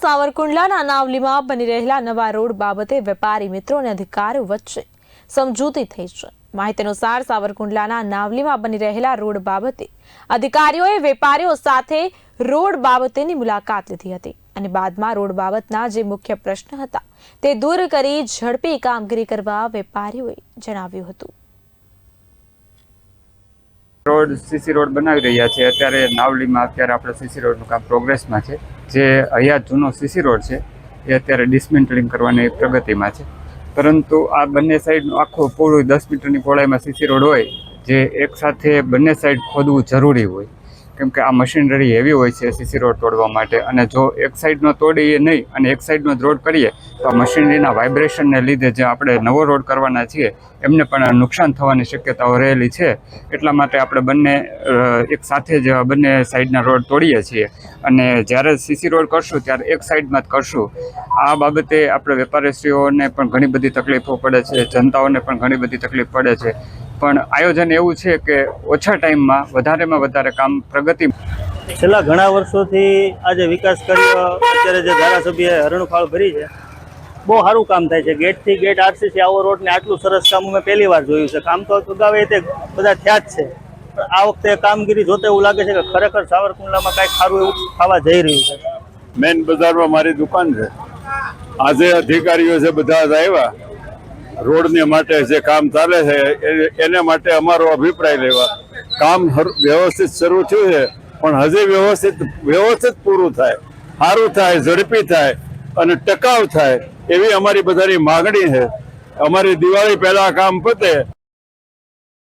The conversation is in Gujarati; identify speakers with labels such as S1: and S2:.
S1: સાવરકુંડલાના નાવલીમાં બની રહેલા નવા રોડ બાબતે વેપારી મિત્રો અને અધિકારીઓ વચ્ચે સમજૂતી થઈ છે. માહિતી અનુસાર સાવરકુંડલાના નાવલીમાં બની રહેલા રોડ બાબતે અધિકારીઓએ વેપારીઓ સાથે રોડ બાબતેની મુલાકાત લીધી હતી અને બાદમાં રોડ બાબતના જે મુખ્ય પ્રશ્ન હતા તે દૂર કરી ઝડપી કામગીરી કરવા વેપારીઓએ જણાવ્યું હતું.
S2: રોડ, સીસી રોડ બનાવી રહ્યા છે. અત્યારે નાવલીમાં અત્યારે આપણે સીસી રોડનું કામ પ્રોગ્રેસમાં છે. જે હયાત જૂનો સીસી રોડ છે, એ અત્યારે ડિસમેન્ટલિંગ કરવાની પ્રગતિમાં છે. પરંતુ આ બંને સાઈડનું આખું પૂરું દસ મીટરની પહોળાઈમાં સીસી રોડ હોય, જે એકસાથે બંને સાઈડ ખોદવું જરૂરી હોય. કેમ કે આ મશીનરી હેવી હોય છે સીસી રોડ તોડવા માટે. અને જો એક સાઈડનો તોડીએ નહીં અને એક સાઈડનો જ રોડ કરીએ, તો મશીનરીના વાઇબ્રેશનને લીધે જે આપણે નવો રોડ કરવાના છીએ, એમને પણ નુકસાન થવાની શક્યતાઓ રહેલી છે. એટલા માટે આપણે બંને એક સાથે જ બંને સાઈડના રોડ તોડીએ છીએ. અને જ્યારે સીસી રોડ કરશું, ત્યારે એક સાઈડમાં જ કરશું. આ બાબતે આપણે વેપારીશ્રીઓને પણ ઘણી બધી તકલીફો પડે છે, જનતાઓને પણ ઘણી બધી તકલીફ પડે છે. પણ આયોજન એવું છે કે ઓછા ટાઈમમાં વધારેમાં વધારે કામ પ્રગતિ
S3: છેલ્લા ઘણા વર્ષોથી આ જે વિકાસ કર્યો અત્યારે જે ધારાસભ્ય હરણફાળ ભરી છે બહુ સારું કામ થાય છે. ગેટથી ગેટ આરસીસી આવો રોડને આટલું સરસ કામ મેં પહેલી વાર જોયું છે. કામ તો અગાઉ તે બધા થયા જ છે. પણ આ વખતે કામગીરી જોતા એવું લાગે છે કે ખરેખર સાવરકુંડલામાં કાંઈક સારું એવું ખાવા જઈ રહ્યું છે.
S4: મેન બજારમાં મારી દુકાન છે. આજે અધિકારીઓ છે બધા જ આવ્યા. રોડને માટે જે કામ ચાલે છે એને માટે અમારો અભિપ્રાય લેવા. કામ વ્યવસ્થિત શરૂ થયું છે, પણ હજી વ્યવસ્થિત વ્યવસ્થિત પૂરું થાય. સારું થાય, ઝડપી થાય, અને ટકાઉ થાય, એવી અમારી બધાની માગણી છે. અમારી દિવાળી પહેલા કામ પતે